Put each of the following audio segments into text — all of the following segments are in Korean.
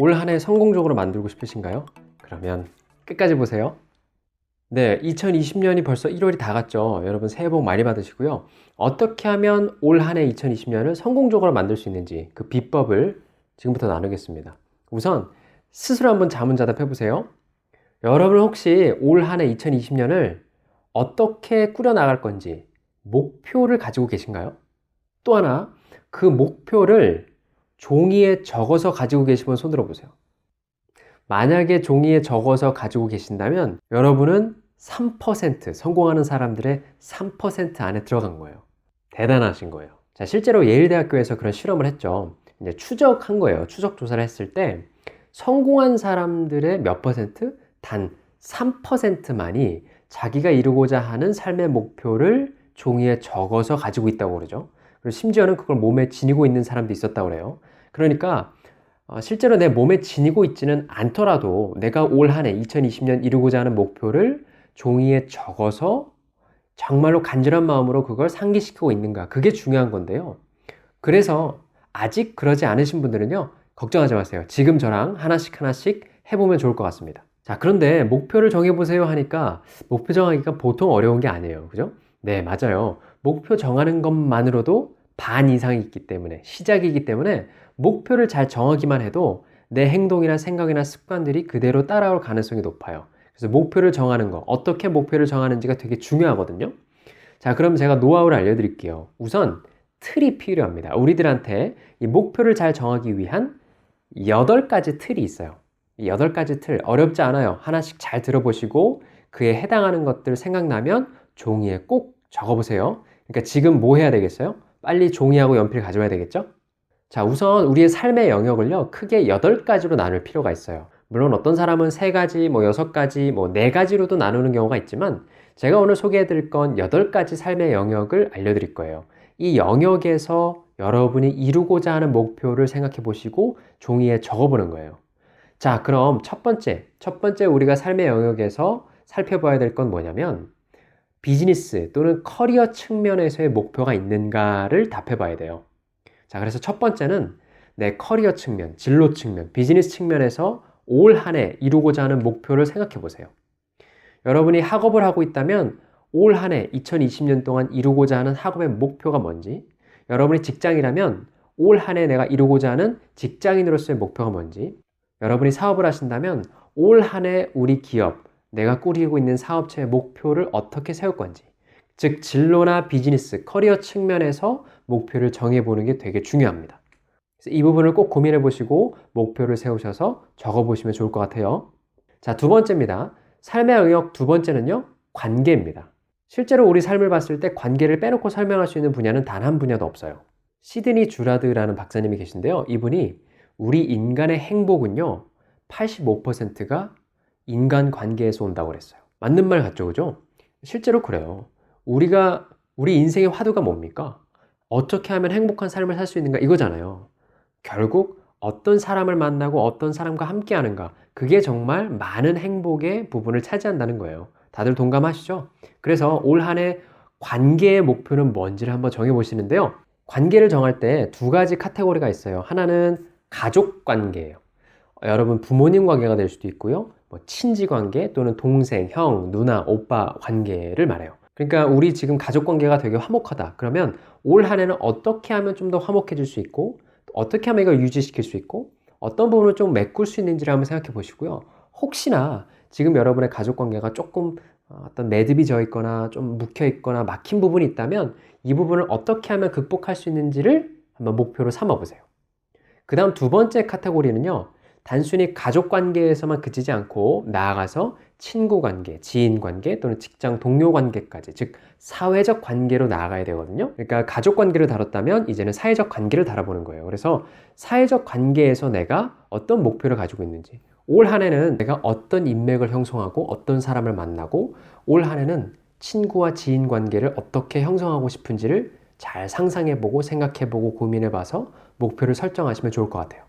올 한 해 성공적으로 만들고 싶으신가요? 그러면 끝까지 보세요. 네, 2020년이 벌써 1월이 다 갔죠. 여러분 새해 복 많이 받으시고요. 어떻게 하면 올 한 해 2020년을 성공적으로 만들 수 있는지 그 비법을 지금부터 나누겠습니다. 우선 스스로 한번 자문자답 해 보세요. 여러분 혹시 올 한 해 2020년을 어떻게 꾸려나갈 건지 목표를 가지고 계신가요? 또 하나, 그 목표를 종이에 적어서 가지고 계시면 손 들어 보세요. 만약에 종이에 적어서 가지고 계신다면 여러분은 3% 성공하는 사람들의 3% 안에 들어간 거예요. 대단하신 거예요. 자, 실제로 예일대학교에서 그런 실험을 했죠. 이제 추적한 거예요. 추적 조사를 했을 때 성공한 사람들의 몇 퍼센트? 단 3%만이 자기가 이루고자 하는 삶의 목표를 종이에 적어서 가지고 있다고 그러죠. 그리고 심지어는 그걸 몸에 지니고 있는 사람도 있었다고 그래요. 그러니까 어, 실제로 내 몸에 지니고 있지는 않더라도 내가 올 한 해 2020년 이루고자 하는 목표를 종이에 적어서 정말로 간절한 마음으로 그걸 상기시키고 있는가. 그게 중요한 건데요. 그래서 아직 그러지 않으신 분들은요, 걱정하지 마세요. 지금 저랑 하나씩 하나씩 해보면 좋을 것 같습니다. 자, 그런데 목표를 정해보세요 하니까 목표 정하기가 보통 어려운 게 아니에요. 그죠? 네, 맞아요. 목표 정하는 것만으로도 반 이상이 있기 때문에, 시작이기 때문에 목표를 잘 정하기만 해도 내 행동이나 생각이나 습관들이 그대로 따라올 가능성이 높아요. 그래서 목표를 정하는 거, 어떻게 목표를 정하는지가 되게 중요하거든요. 자, 그럼 제가 노하우를 알려드릴게요. 우선 틀이 필요합니다. 우리들한테 이 목표를 잘 정하기 위한 8가지 틀이 있어요. 이 8가지 틀, 어렵지 않아요. 하나씩 잘 들어보시고 그에 해당하는 것들 생각나면 종이에 꼭 적어보세요. 그러니까 지금 뭐 해야 되겠어요? 빨리 종이하고 연필 가져와야 되겠죠? 자, 우선 우리의 삶의 영역을요, 크게 8가지로 나눌 필요가 있어요. 물론 어떤 사람은 3가지, 뭐 6가지, 뭐 4가지로도 나누는 경우가 있지만, 제가 오늘 소개해 드릴 건 8가지 삶의 영역을 알려드릴 거예요. 이 영역에서 여러분이 이루고자 하는 목표를 생각해 보시고 종이에 적어 보는 거예요. 자, 그럼 첫 번째, 첫 번째 우리가 삶의 영역에서 살펴봐야 될 건 뭐냐면, 비즈니스 또는 커리어 측면에서의 목표가 있는가를 답해 봐야 돼요. 자, 그래서 첫 번째는 내 커리어 측면, 진로 측면, 비즈니스 측면에서 올 한 해 이루고자 하는 목표를 생각해 보세요. 여러분이 학업을 하고 있다면 올 한 해 2020년 동안 이루고자 하는 학업의 목표가 뭔지, 여러분이 직장이라면 올 한 해 내가 이루고자 하는 직장인으로서의 목표가 뭔지, 여러분이 사업을 하신다면 올 한 해 우리 기업, 내가 꾸리고 있는 사업체의 목표를 어떻게 세울 건지, 즉 진로나 비즈니스, 커리어 측면에서 목표를 정해보는 게 되게 중요합니다. 이 부분을 꼭 고민해 보시고 목표를 세우셔서 적어 보시면 좋을 것 같아요. 자, 두 번째입니다. 삶의 영역 두 번째는요, 관계입니다. 실제로 우리 삶을 봤을 때 관계를 빼놓고 설명할 수 있는 분야는 단 한 분야도 없어요. 시드니 주라드라는 박사님이 계신데요. 이분이 우리 인간의 행복은요, 85%가 인간 관계에서 온다고 그랬어요. 맞는 말 같죠, 그죠? 실제로 그래요. 우리가, 우리 인생의 화두가 뭡니까? 어떻게 하면 행복한 삶을 살 수 있는가? 이거잖아요. 결국 어떤 사람을 만나고 어떤 사람과 함께 하는가. 그게 정말 많은 행복의 부분을 차지한다는 거예요. 다들 동감하시죠? 그래서 올 한 해 관계의 목표는 뭔지를 한번 정해 보시는데요. 관계를 정할 때 두 가지 카테고리가 있어요. 하나는 가족 관계예요. 여러분 부모님 관계가 될 수도 있고요. 뭐 친지 관계 또는 동생, 형, 누나, 오빠 관계를 말해요. 그러니까 우리 지금 가족 관계가 되게 화목하다. 그러면 올 한 해는 어떻게 하면 좀 더 화목해질 수 있고 어떻게 하면 이걸 유지시킬 수 있고 어떤 부분을 좀 메꿀 수 있는지를 한번 생각해 보시고요. 혹시나 지금 여러분의 가족 관계가 조금 어떤 매듭이 져 있거나 좀 묵혀 있거나 막힌 부분이 있다면 이 부분을 어떻게 하면 극복할 수 있는지를 한번 목표로 삼아 보세요. 그 다음 두 번째 카테고리는요. 단순히 가족 관계에서만 그치지 않고 나아가서 친구 관계, 지인 관계 또는 직장 동료 관계까지 즉 사회적 관계로 나아가야 되거든요. 그러니까 가족 관계를 다뤘다면 이제는 사회적 관계를 다뤄보는 거예요. 그래서 사회적 관계에서 내가 어떤 목표를 가지고 있는지 올 한 해는 내가 어떤 인맥을 형성하고 어떤 사람을 만나고 올 한 해는 친구와 지인 관계를 어떻게 형성하고 싶은지를 잘 상상해보고 생각해보고 고민해봐서 목표를 설정하시면 좋을 것 같아요.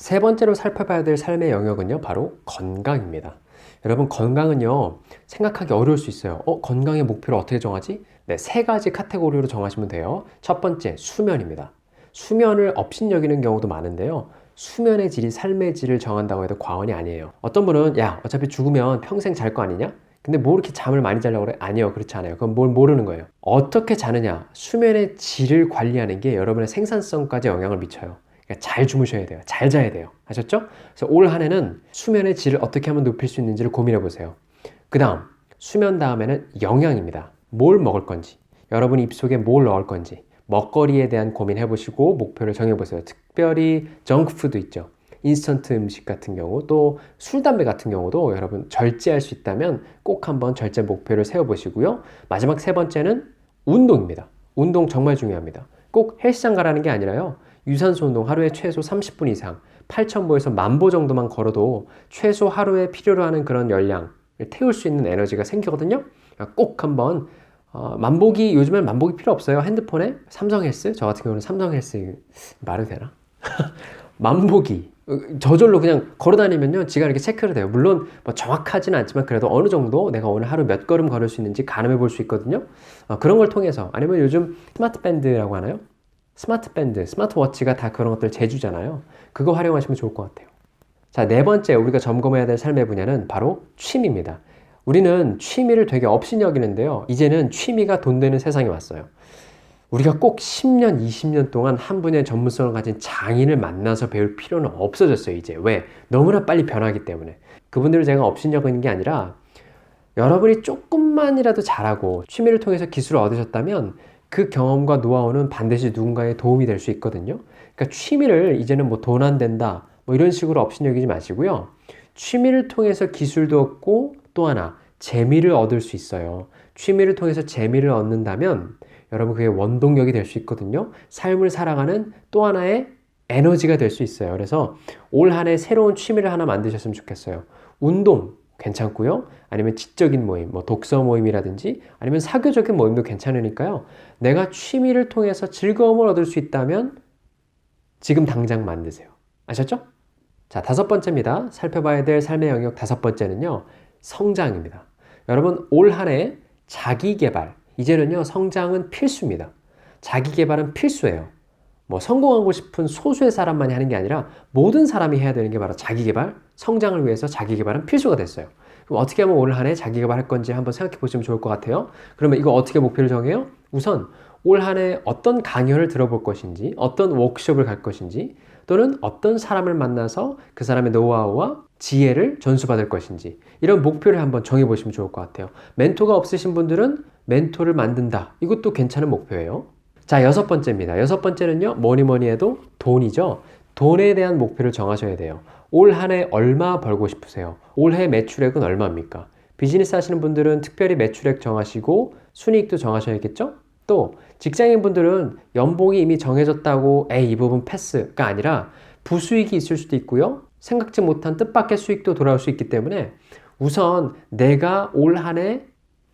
세 번째로 살펴봐야 될 삶의 영역은요, 바로 건강입니다. 여러분, 건강은요, 생각하기 어려울 수 있어요. 어, 건강의 목표를 어떻게 정하지? 네, 세 가지 카테고리로 정하시면 돼요. 첫 번째, 수면입니다. 수면을 업신여기는 경우도 많은데요. 수면의 질이 삶의 질을 정한다고 해도 과언이 아니에요. 어떤 분은 야 어차피 죽으면 평생 잘 거 아니냐? 근데 뭐 이렇게 잠을 많이 자려고 그래? 아니요 그렇지 않아요. 그건 뭘 모르는 거예요. 어떻게 자느냐 수면의 질을 관리하는 게 여러분의 생산성까지 영향을 미쳐요. 그러니까 잘 주무셔야 돼요. 잘 자야 돼요. 아셨죠? 그래서 올 한 해는 수면의 질을 어떻게 하면 높일 수 있는지를 고민해 보세요. 그 다음 수면 다음에는 영양입니다. 뭘 먹을 건지 여러분 입속에 뭘 넣을 건지 먹거리에 대한 고민해 보시고 목표를 정해 보세요. 특별히 정크푸드 있죠. 인스턴트 음식 같은 경우 또 술, 담배 같은 경우도 여러분 절제할 수 있다면 꼭 한번 절제 목표를 세워 보시고요. 마지막 세 번째는 운동입니다. 운동 정말 중요합니다. 꼭 헬스장 가라는 게 아니라요. 유산소 운동 하루에 최소 30분 이상 8,000보에서 만보 정도만 걸어도 최소 하루에 필요로 하는 그런 열량을 태울 수 있는 에너지가 생기거든요. 꼭 한번 어, 만보기 요즘엔 만보기 필요 없어요. 핸드폰에 삼성 헬스 저 같은 경우는 삼성 헬스 말은 되나? 만보기 어, 저절로 그냥 걸어 다니면요 지가 이렇게 체크를 돼요 물론 뭐 정확하지는 않지만 그래도 어느 정도 내가 오늘 하루 몇 걸음 걸을 수 있는지 가늠해 볼 수 있거든요 어, 그런 걸 통해서 아니면 요즘 스마트 밴드라고 하나요? 스마트 밴드, 스마트워치가 다 그런 것들 제주잖아요 그거 활용하시면 좋을 것 같아요 자 네 번째 우리가 점검해야 될 삶의 분야는 바로 취미입니다 우리는 취미를 되게 업신 여기는데요 이제는 취미가 돈 되는 세상이 왔어요 우리가 꼭 10년, 20년 동안 한 분야의 전문성을 가진 장인을 만나서 배울 필요는 없어졌어요, 이제. 왜? 너무나 빨리 변하기 때문에. 그분들을 제가 업신 여기는 게 아니라 여러분이 조금만이라도 잘하고 취미를 통해서 기술을 얻으셨다면 그 경험과 노하우는 반드시 누군가에 도움이 될 수 있거든요. 그러니까 취미를 이제는 뭐 돈 안 된다, 뭐 이런 식으로 업신여기지 마시고요. 취미를 통해서 기술도 얻고 또 하나 재미를 얻을 수 있어요. 취미를 통해서 재미를 얻는다면 여러분 그게 원동력이 될 수 있거든요. 삶을 살아가는 또 하나의 에너지가 될 수 있어요. 그래서 올 한 해 새로운 취미를 하나 만드셨으면 좋겠어요. 운동 괜찮고요. 아니면 지적인 모임, 뭐 독서 모임이라든지 아니면 사교적인 모임도 괜찮으니까요. 내가 취미를 통해서 즐거움을 얻을 수 있다면 지금 당장 만드세요. 아셨죠? 자, 다섯 번째입니다. 살펴봐야 될 삶의 영역 다섯 번째는요. 성장입니다. 여러분 올 한 해 자기 개발, 이제는요, 성장은 필수입니다. 자기 개발은 필수예요. 뭐 성공하고 싶은 소수의 사람만이 하는 게 아니라 모든 사람이 해야 되는 게 바로 자기 개발, 성장을 위해서 자기 개발은 필수가 됐어요. 그럼 어떻게 하면 올 한 해 자기 개발할 건지 한번 생각해 보시면 좋을 것 같아요. 그러면 이거 어떻게 목표를 정해요? 우선 올 한 해 어떤 강연을 들어볼 것인지, 어떤 워크숍을 갈 것인지, 또는 어떤 사람을 만나서 그 사람의 노하우와 지혜를 전수받을 것인지 이런 목표를 한번 정해 보시면 좋을 것 같아요. 멘토가 없으신 분들은 멘토를 만든다. 이것도 괜찮은 목표예요. 자, 여섯 번째입니다. 여섯 번째는요, 뭐니 뭐니 해도 돈이죠. 돈에 대한 목표를 정하셔야 돼요. 올 한 해 얼마 벌고 싶으세요? 올해 매출액은 얼마입니까? 비즈니스 하시는 분들은 특별히 매출액 정하시고 순이익도 정하셔야겠죠? 또 직장인 분들은 연봉이 이미 정해졌다고 에이 이 부분 패스가 아니라 부수익이 있을 수도 있고요. 생각지 못한 뜻밖의 수익도 돌아올 수 있기 때문에 우선 내가 올 한 해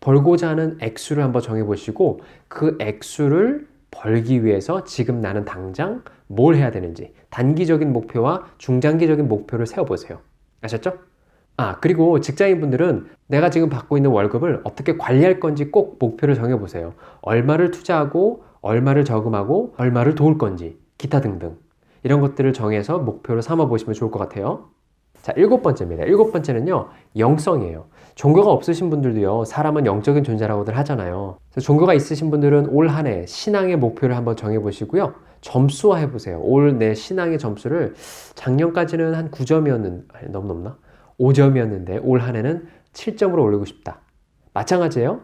벌고자 하는 액수를 한번 정해 보시고 그 액수를 벌기 위해서 지금 나는 당장 뭘 해야 되는지 단기적인 목표와 중장기적인 목표를 세워보세요. 아셨죠? 아, 그리고 직장인분들은 내가 지금 받고 있는 월급을 어떻게 관리할 건지 꼭 목표를 정해보세요. 얼마를 투자하고, 얼마를 저금하고, 얼마를 도울 건지, 기타 등등. 이런 것들을 정해서 목표로 삼아보시면 좋을 것 같아요. 자, 일곱 번째입니다. 일곱 번째는요, 영성이에요. 종교가 없으신 분들도요, 사람은 영적인 존재라고들 하잖아요. 종교가 있으신 분들은 올 한 해 신앙의 목표를 한번 정해보시고요. 점수화 해보세요. 올 내 신앙의 점수를 작년까지는 한 9점이었는, 아니, 너무 높나? 5점이었는데 올 한 해는 7점으로 올리고 싶다. 마찬가지예요.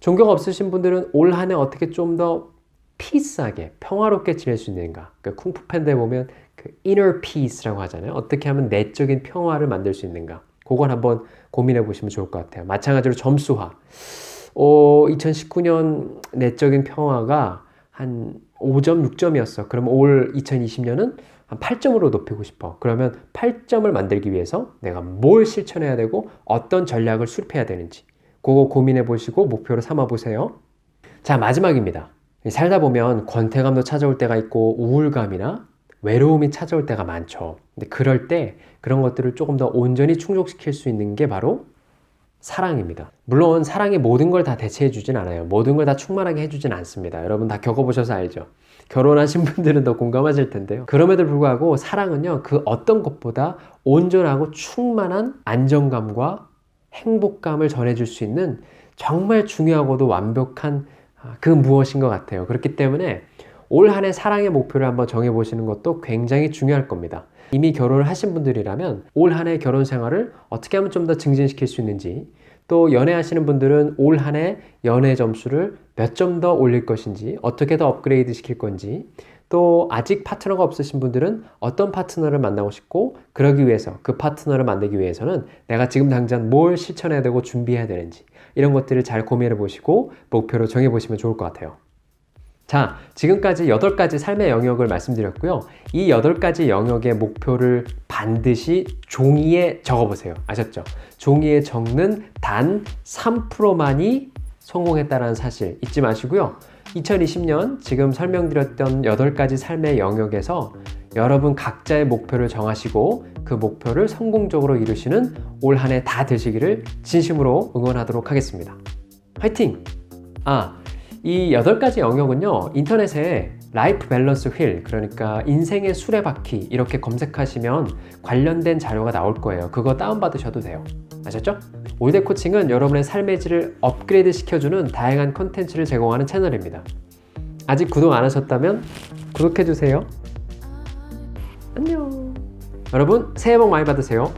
종교가 없으신 분들은 올 한 해 어떻게 좀 더 피스하게 평화롭게 지낼 수 있는가? 그 쿵푸 팬더에 보면 그 inner peace라고 하잖아요. 어떻게 하면 내적인 평화를 만들 수 있는가? 그걸 한번 고민해 보시면 좋을 것 같아요. 마찬가지로 점수화. 어, 2019년 내적인 평화가 한 5점, 6점이었어. 그럼 올 2020년은 한 8점으로 높이고 싶어. 그러면 8점을 만들기 위해서 내가 뭘 실천해야 되고 어떤 전략을 수립해야 되는지 그거 고민해 보시고 목표로 삼아 보세요. 자, 마지막입니다. 살다 보면 권태감도 찾아올 때가 있고 우울감이나 외로움이 찾아올 때가 많죠. 근데 그럴 때 그런 것들을 조금 더 온전히 충족시킬 수 있는 게 바로 사랑입니다. 물론 사랑이 모든 걸 다 대체해 주진 않아요. 모든 걸 다 충만하게 해 주진 않습니다. 여러분 다 겪어 보셔서 알죠. 결혼하신 분들은 더 공감하실 텐데요. 그럼에도 불구하고 사랑은요, 그 어떤 것보다 온전하고 충만한 안정감과 행복감을 전해 줄 수 있는 정말 중요하고도 완벽한 아, 그 무엇인 것 같아요. 그렇기 때문에 올 한 해 사랑의 목표를 한번 정해보시는 것도 굉장히 중요할 겁니다. 이미 결혼을 하신 분들이라면 올 한 해 결혼 생활을 어떻게 하면 좀 더 증진시킬 수 있는지 또 연애하시는 분들은 올 한 해 연애 점수를 몇 점 더 올릴 것인지 어떻게 더 업그레이드 시킬 건지 또 아직 파트너가 없으신 분들은 어떤 파트너를 만나고 싶고 그러기 위해서 그 파트너를 만들기 위해서는 내가 지금 당장 뭘 실천해야 되고 준비해야 되는지 이런 것들을 잘 고민해 보시고 목표로 정해 보시면 좋을 것 같아요. 자, 지금까지 8가지 삶의 영역을 말씀드렸고요. 이 8가지 영역의 목표를 반드시 종이에 적어 보세요. 아셨죠? 종이에 적는 단 3%만이 성공했다는 사실 잊지 마시고요. 2020년 지금 설명드렸던 8가지 삶의 영역에서 여러분 각자의 목표를 정하시고 그 목표를 성공적으로 이루시는 올 한 해 다 되시기를 진심으로 응원하도록 하겠습니다. 화이팅! 아, 이 8가지 영역은요, 인터넷에 라이프 밸런스 휠, 그러니까 인생의 수레바퀴 이렇게 검색하시면 관련된 자료가 나올 거예요. 그거 다운받으셔도 돼요. 아셨죠? 올드 코칭은 여러분의 삶의 질을 업그레이드 시켜주는 다양한 컨텐츠를 제공하는 채널입니다. 아직 구독 안 하셨다면 구독해주세요. 안녕. 여러분, 새해 복 많이 받으세요.